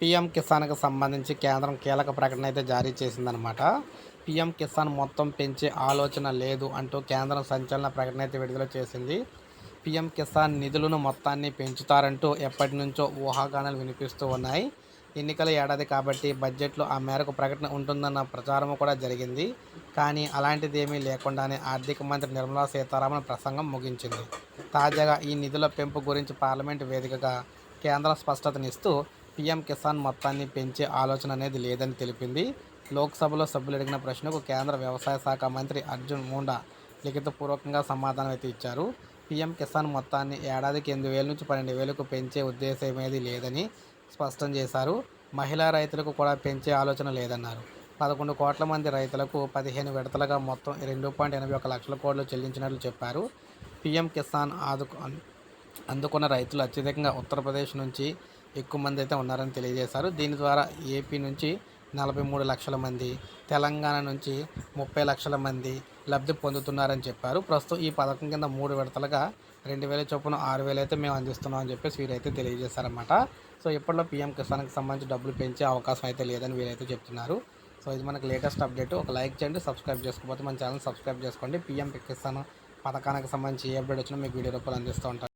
PM కిసాన్కి సంబంధించి కేంద్రం కీలక ప్రకటన అయితే జారీ చేసిందనమాట పీఎం కిసాన్ మొత్తం పెంచే ఆలోచన లేదు అంటూ కేంద్రం సంచలన ప్రకటన అయితే విడుదల చేసింది. పీఎం కిసాన్ నిధులను మొత్తాన్ని పెంచుతారంటూ ఎప్పటి నుంచో ఊహాగానాలు వినిపిస్తూ ఉన్నాయి. ఎన్నికల ఏడాది కాబట్టి బడ్జెట్లో ఆ మేరకు ప్రకటన ఉంటుందన్న ప్రచారం కూడా జరిగింది. కానీ అలాంటిది ఏమీ లేకుండానే ఆర్థిక మంత్రి నిర్మలా సీతారామన్ ప్రసంగం ముగించింది. తాజాగా ఈ నిధుల పెంపు గురించి పార్లమెంటు వేదికగా కేంద్రం స్పష్టతనిస్తూ పీఎం కిసాన్ మొత్తాన్ని పెంచే ఆలోచన అనేది లేదని తెలిపింది. లోక్సభలో సభ్యులు అడిగిన ప్రశ్నకు కేంద్ర వ్యవసాయ శాఖ మంత్రి అర్జున్ ముండా లిఖితపూర్వకంగా సమాధానం అయితే ఇచ్చారు. పీఎం కిసాన్ మొత్తాన్ని ఏడాదికి ఎనిమిది వేల నుంచి పన్నెండు వేలకు పెంచే ఉద్దేశం లేదని స్పష్టం చేశారు. మహిళా రైతులకు కూడా పెంచే ఆలోచన లేదన్నారు. పదకొండు కోట్ల మంది రైతులకు పదిహేను విడతలుగా మొత్తం రెండు పాయింట్ ఎనభై ఒక లక్షల కోట్లు చెల్లించినట్లు చెప్పారు. పీఎం కిసాన్ ఆదుకు అందుకున్న రైతులు అత్యధికంగా ఉత్తరప్రదేశ్ నుంచి ఎక్కువ మంది అయితే ఉన్నారని తెలియజేశారు. దీని ద్వారా ఏపీ నుంచి నలభై మూడు లక్షల మంది తెలంగాణ నుంచి ముప్పై లక్షల మంది లబ్ధి పొందుతున్నారని చెప్పారు. ప్రస్తుతం ఈ పథకం కింద మూడు విడతలుగా రెండు వేల చొప్పున ఆరు వేలు అయితే మేము అందిస్తున్నాం అని చెప్పేసి వీరైతే తెలియజేశారన్నమాట. సో ఇప్పట్లో పీఎం కిసాన్కి సంబంధించి డబ్బులు పెంచే అవకాశం అయితే లేదని వీరైతే చెప్తున్నారు. సో ఇది మనకి లేటెస్ట్ అప్డేట్. ఒక లైక్ చేయండి సబ్స్క్రైబ్ చేసుకోకపోతే మన ఛానల్ సబ్స్క్రైబ్ చేసుకోండి. పీఎం కిసాన్ పథకానికి సంబంధించి ఏ అప్డేట్ వచ్చినా మీకు వీడియో రూపాయలు అందిస్తూ ఉంటాను